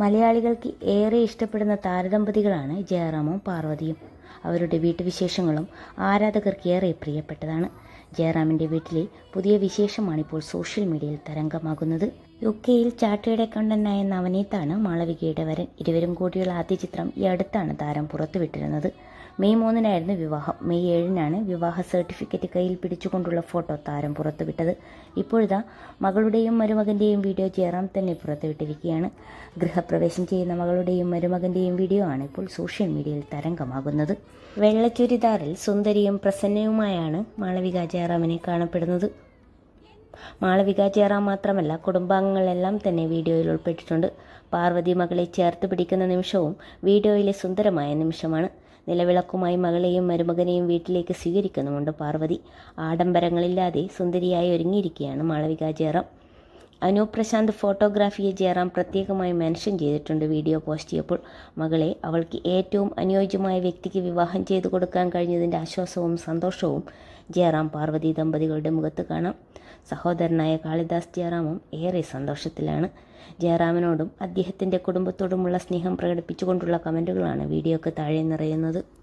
മലയാളികൾക്ക് ഏറെ ഇഷ്ടപ്പെടുന്ന താരദമ്പതികളാണ് ജയറാമും പാർവതിയും. അവരുടെ വീട്ടുവിശേഷങ്ങളും ആരാധകർക്ക് ഏറെ പ്രിയപ്പെട്ടതാണ്. ജയറാമിന്റെ വീട്ടിലെ പുതിയ വിശേഷമാണിപ്പോൾ സോഷ്യൽ മീഡിയയിൽ തരംഗമാകുന്നത്. യു കെയിൽ ചാട്ടയുടെ കണ്ണനായ നവനീതാണ് മാളവികയുടെ വരൻ ഇരുവരും കൂടിയുള്ള ആദ്യ ചിത്രം ഈ അടുത്താണ് താരം പുറത്തുവിട്ടിരുന്നത്. മെയ് മൂന്നിനായിരുന്നു വിവാഹം. മെയ് ഏഴിനാണ് വിവാഹ സർട്ടിഫിക്കറ്റ് കയ്യിൽ പിടിച്ചുകൊണ്ടുള്ള ഫോട്ടോ താരം പുറത്തുവിട്ടത്. ഇപ്പോഴിതാ മകളുടെയും മരുമകന്റെയും വീഡിയോ ജയറാം തന്നെ പുറത്തുവിട്ടിരിക്കുകയാണ്. ഗൃഹപ്രവേശം ചെയ്യുന്ന മകളുടെയും മരുമകന്റെയും വീഡിയോ ആണ് ഇപ്പോൾ സോഷ്യൽ മീഡിയയിൽ തരംഗമാകുന്നത്. വെള്ള ചുരിദാറിൽ സുന്ദരിയും പ്രസന്നയുമായാണ് മാളവിക ജയറാമിനെ കാണപ്പെടുന്നത്. മാളവിക ജയറാം മാത്രമല്ല കുടുംബാംഗങ്ങളെല്ലാം തന്നെ വീഡിയോയിൽ ഉൾപ്പെട്ടിട്ടുണ്ട്. പാർവതി മകളെ ചേർത്ത് പിടിക്കുന്ന നിമിഷവും വീഡിയോയിലെ സുന്ദരമായ നിമിഷമാണ്. നിലവിളക്കുമായി മകളെയും മരുമകനെയും വീട്ടിലേക്ക് സ്വീകരിക്കുന്നുമുണ്ട് പാർവതി. ആഡംബരങ്ങളില്ലാതെ സുന്ദരിയായി ഒരുങ്ങിയിരിക്കുകയാണ് മാളവിക ജയറാം അനൂപ് പ്രശാന്ത് ഫോട്ടോഗ്രാഫിയെ ജയറാം പ്രത്യേകമായി മെൻഷൻ ചെയ്തിട്ടുണ്ട് വീഡിയോ പോസ്റ്റ് ചെയ്യപ്പോൾ. മകളെ അവൾക്ക് ഏറ്റവും അനുയോജ്യമായ വ്യക്തിക്ക് വിവാഹം ചെയ്തു കൊടുക്കാൻ കഴിഞ്ഞതിന്റെ ആശ്വാസവും സന്തോഷവും ജയറാം പാർവതി ദമ്പതികളുടെ മുഖത്ത് കാണാം. സഹോദരനായ കാളിദാസ് ജയറാമും ഏറെ സന്തോഷത്തിലാണ്. ജയറാമിനോടും അദ്ദേഹത്തിന്റെ കുടുംബത്തോടുമുള്ള സ്നേഹം പ്രകടിപ്പിച്ചുകൊണ്ടുള്ള കമന്റുകളാണ് വീഡിയോക്ക് താഴെ നിറയുന്നത്.